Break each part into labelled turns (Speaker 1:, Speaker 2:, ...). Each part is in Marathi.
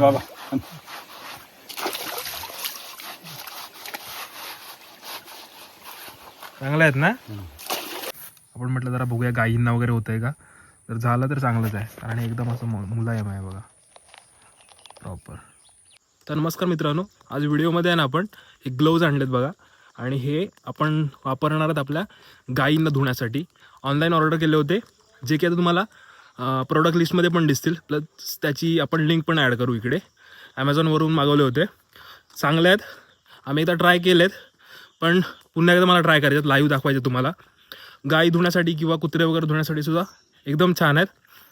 Speaker 1: बाबा
Speaker 2: चांगले आहेत ना? आपण म्हटलं जरा बघूया गायींना वगैरे होतंय का? जर झालं तर चांगलंच आहे. कारण एकदम असं मुलायम आहे बघा. प्रॉपर तर नमस्कार मित्रांनो आज व्हिडिओमध्ये आहे ना आपण हे ग्लोव्ज आणलेत बघा. आणि हे आपण वापरणार आहोत आपल्या गायींना धुण्यासाठी. ऑनलाईन ऑर्डर केले होते. जे की आता तुम्हाला प्रोडक्ट लिस्टमध्ये पण दिसतील. प्लस त्याची आपण लिंक पण ॲड करू इकडे. ॲमेझॉनवरून मागवले होते. चांगले आहेत. आम्ही एकदा ट्राय केलेत. पण पुन्हा एकदा मला ट्राय करायचे लाईव्ह दाखवायचे तुम्हाला. गाई धुण्यासाठी किंवा कुत्रे वगैरे धुण्यासाठी सुद्धा एकदम छान आहेत.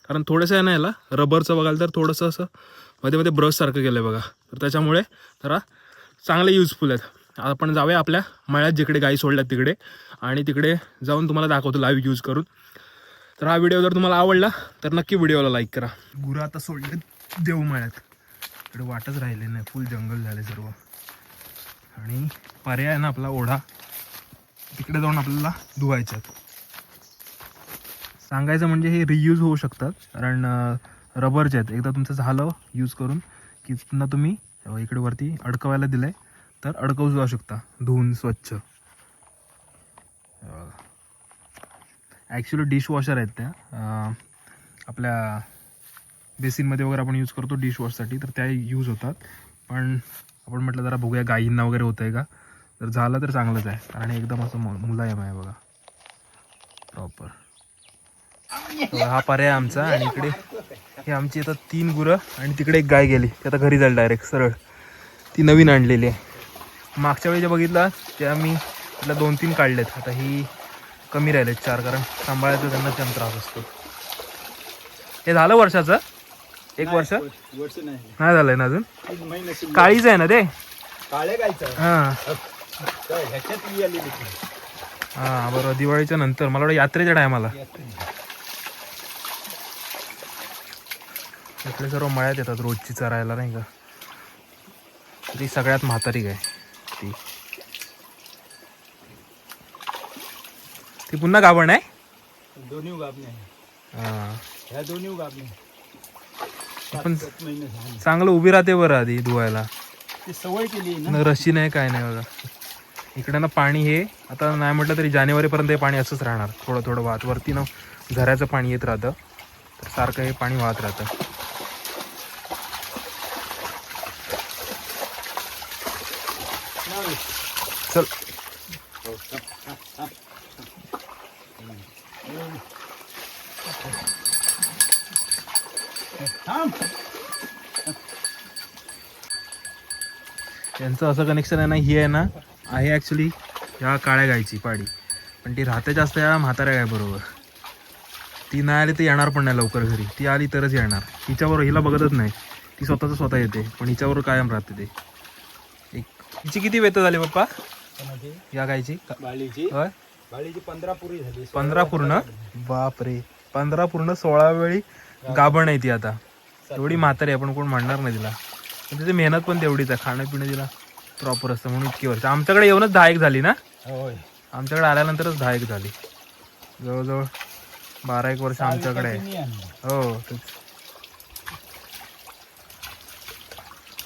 Speaker 2: कारण थोडंसं आहे ना याला रबरचं बघाल तर थोडंसं असं मध्ये मध्ये ब्रशसारखं केलं आहे बघा. तर त्याच्यामुळे जरा चांगले युजफुल आहेत. आपण जाऊया आपल्या मळ्यात जिकडे गाई सोडल्यात तिकडे. आणि तिकडे जाऊन तुम्हाला दाखवतो लाईव्ह यूज करून. तर हा व्हिडिओ जर तुम्हाला आवडला तर नक्की व्हिडिओला लाईक करा. गुरं आता सोडले देवमाळ्यात. इकडे वाटच राहिले नाही फुल जंगल झाले सर्व. आणि पर्याय आहे ना आपला ओढा. तिकडे जाऊन आपल्याला धुवायचे आहेत सांगायचं म्हणजे हे रियूज होऊ शकतात कारण रबरचे आहेत. एकदा तुमचं झालं यूज करून की पुन्हा तुम्ही इकडे वरती अडकवायला दिलं आहे तर अडकवू जाऊ शकता. धुवून स्वच्छ. ॲक्च्युली डिशवॉशर आहेत त्या. आपल्या बेसिनमध्ये वगैरे आपण यूज करतो डिशवॉशसाठी तर त्या यूज होतात. पण आपण म्हटलं जरा बघूया गायींना वगैरे होतं आहे का? जर झालं तर चांगलंच आहे. आणि एकदम असं मु- मुलायम आहे बघा. प्रॉपर हा पर्याय आमचा आणि इकडे हे आमची आता तीन गुरं आणि तिकडे एक गाय गेली. ती आता घरी जाईल डायरेक्ट सरळ. ती नवीन आणलेली आहे. मागच्या वेळी जे बघितला त्या मी तिला दोन तीन काढलेत. आता ही कमी राहिलेत चार कारण सांभाळायचं त्यांना त्याम त्रास असतो. हे झालं वर्षाचं? एक वर्ष?
Speaker 1: वर्ष नाही.
Speaker 2: नाही झालंय ना अजून. काळीच आहे ना ते?
Speaker 1: काळे
Speaker 2: हां.
Speaker 1: काय ही
Speaker 2: बरोबर. दिवाळीच्या नंतर. मला वाटतं यात्रेच्या टायमाला. इकडे सर्व मळ्यात येतात रोजची चरायला नाही का? ती सगळ्यात म्हातारी गाय ती ती पुन्हा गाभण आहे?
Speaker 1: दोन्ही गाबणे आहे.
Speaker 2: हां.
Speaker 1: ह्या दोन्ही
Speaker 2: आपण
Speaker 1: सात महिने झाले.
Speaker 2: चांगलं उभी राहते बरं आधी धुवायला.
Speaker 1: ती सवय केली ना?
Speaker 2: न रशी नाही काय नाही बघा. इकडे ना पाणी हे आता नाही म्हटलं तरी जानेवारीपर्यंत हे पाणी असंच राहणार. थोडं थोडं वाहत वरती ना झऱ्याचं पाणी येत राहतं. तर सारखं हे पाणी वाहत राहतं. चल
Speaker 1: थांब
Speaker 2: त्यांचं असं कनेक्शन आहे ना ही आहे ना आहे ॲक्च्युली ह्या काळ्या गायची पाडी. पण ती राहते जास्त या म्हाताऱ्या गाय बरोबर ती नाही आली तर येणार पण नाही लवकर घरी. ती आली तरच येणार. हिच्याबरोबर हिला बघतच नाही. ती स्वतःच स्वतः येते पण हिच्याबरोबर कायम राहते ते. एक हिची किती वेत झाली पप्पा? या गायची
Speaker 1: बाळीची. पंधरा पुरी झाली
Speaker 2: पंधरा पूर्ण? बापरे. पंधरा पूर्ण सोळा वेळी गाभण आहे ती आता. एवढी म्हातारी आहे पण कोण म्हणणार नाही तिला. तिची मेहनत पण तेवढीच आहे. खाणं पिणं तिला प्रॉपर असतं म्हणून इतकी वर्ष. आमच्याकडे येऊनच दहा एक झाली ना?
Speaker 1: होय.
Speaker 2: आमच्याकडे आल्यानंतरच दहा एक झाली. जवळजवळ बारा एक वर्ष आमच्याकडे आहे. हो तेच.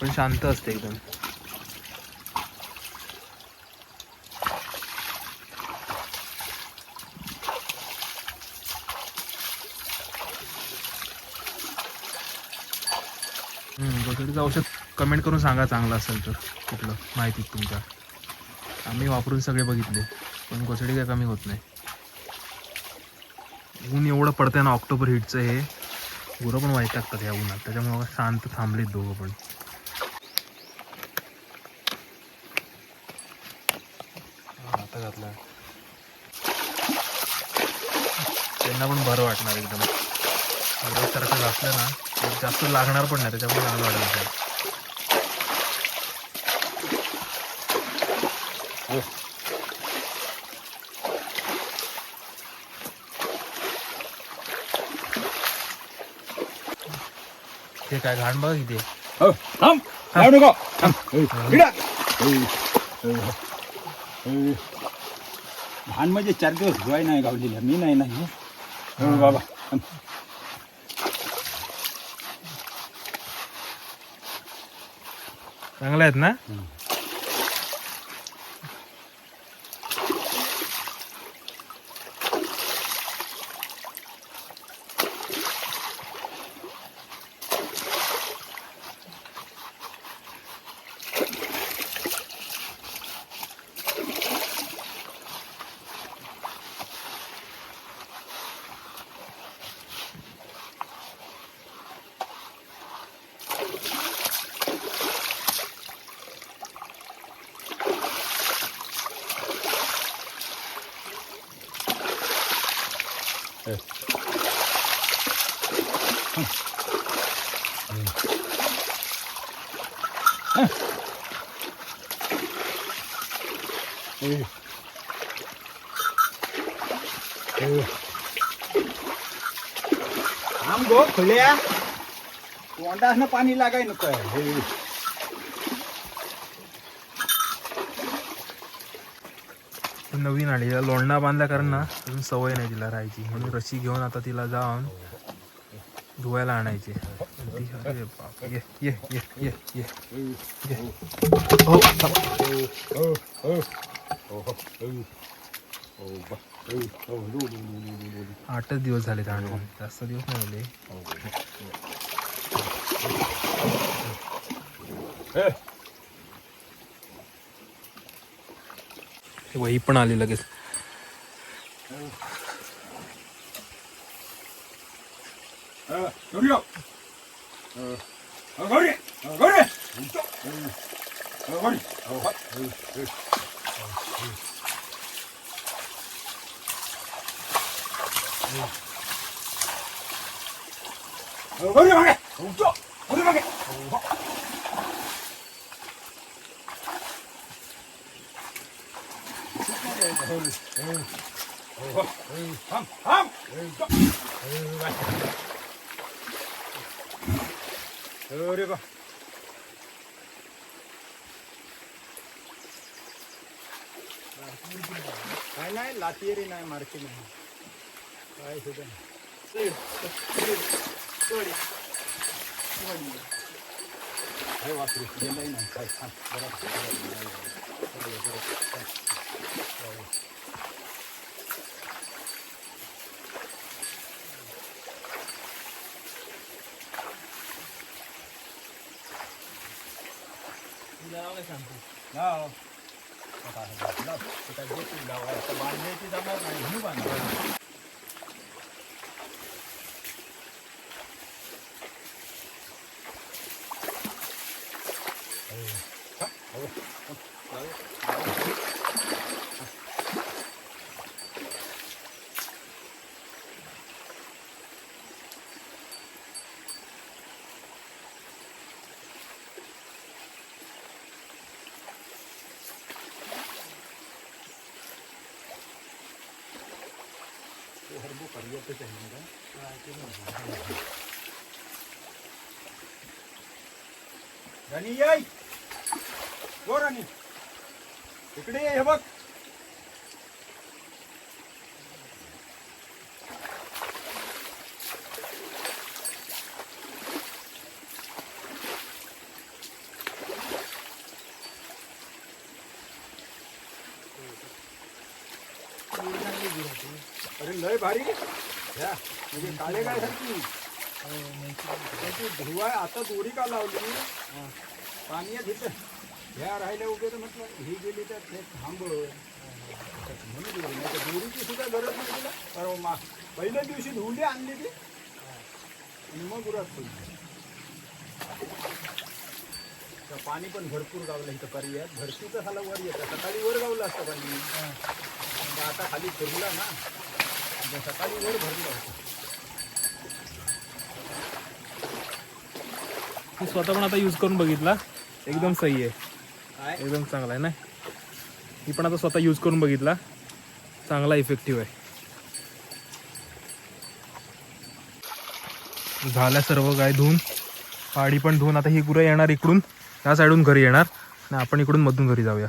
Speaker 2: पण शांत असते एकदम. हम्म, औषध कमेंट करून सांगा चांगलं असेल तर कुठलं माहिती तुमच्या. आम्ही वापरून सगळे बघितले पण कोसडी काय कमी होत नाही. ऊन एवढं पडतंय ना ऑक्टोबर हिटचं हे गुरं पण वाईट टाकतात या उन्हात त्याच्यामुळे शांत थांबलेत दोघं पण. आता घातला. त्यांना पण बरं वाटणार एकदम. सारखं घासलं ना जास्त लागणार पण नाही त्याच्यामुळे चांगलं वाटेल आपल्याला. ते काय घाण बघा
Speaker 1: हो, किती घाण म्हणजे चार दिवस धुवाय नाही गावलेला. मी नाही नाही. बाबा. हो बाबा थांब.
Speaker 2: चांगला आहेत ना
Speaker 1: ए. ए.
Speaker 3: आम गो खुल्या तोंडासनं पाणी लागाय नको हे
Speaker 2: ही नवीन आली. तिला बांधल्या कारण ना अजून सवय नाही तिला राहायची. म्हणून रशी घेऊन आता तिला जाऊन धुवायला आणायची. ये ये ये ये ये. हो, आठच दिवस झाले आणून जास्त दिवस नाही झाले.
Speaker 1: ए,
Speaker 2: ते वही पण आली लगेच
Speaker 1: ए, गौरी हो. ए, ए, गौरी ए, गौरी ए, ए, गौरी ओ, हा. ए, ए. ए, गौरी मागे उठो. गौरी मागे ओ, हा. गौरी. ए, ओ, हा. ए, थांब, थांब. ए, उठो. ए, बाय. अरे बा
Speaker 3: काय नाही लातीयरी नाही मारकी नाही काय सुद्धा नाही. हे वासरू गेलंही नाही काय थांब, जरा लाव. आता हे लाव. ते काय देतील लावायला. आता बांधायची जमणार नाही म्हणून बांधा. ते हरबू गो आहे ना राणी याय हो राणी इकडे ये हे बघ. अरे लय भारी या म्हणजे काळे काय सारखी त्याची धुवा आता दोरी का लावली? पाणी तिथं. ह्या राहिल्या उभे तर म्हटलं ही गेली तर ते थांब म्हणून तर दोरीची सुद्धा गरज नाही तिला? कारण मा पहिल्या दिवशी धुंडी आणली ती? आणि मग उरात तर पाणी पण भरपूर गावलं इथं पर्याय भरतीचं झालं वर येतं. सकाळी वर गावलं असतं पाणी. पण आता खाली फिरला ना मग सकाळी वर भरलं
Speaker 2: मी स्वतः पण आता यूज करून बघितला? एकदम सही आहे. एकदम चांगला आहे ना? मी पण आता स्वतः यूज करून बघितला. चांगला इफेक्टिव्ह आहे. झाल्या सर्व गाय धुवून. पाडी पण धुवून. आता ही गुरं येणार इकडून. या साईडून घरी येणार. आणि आपण इकडून मधून घरी जाऊया.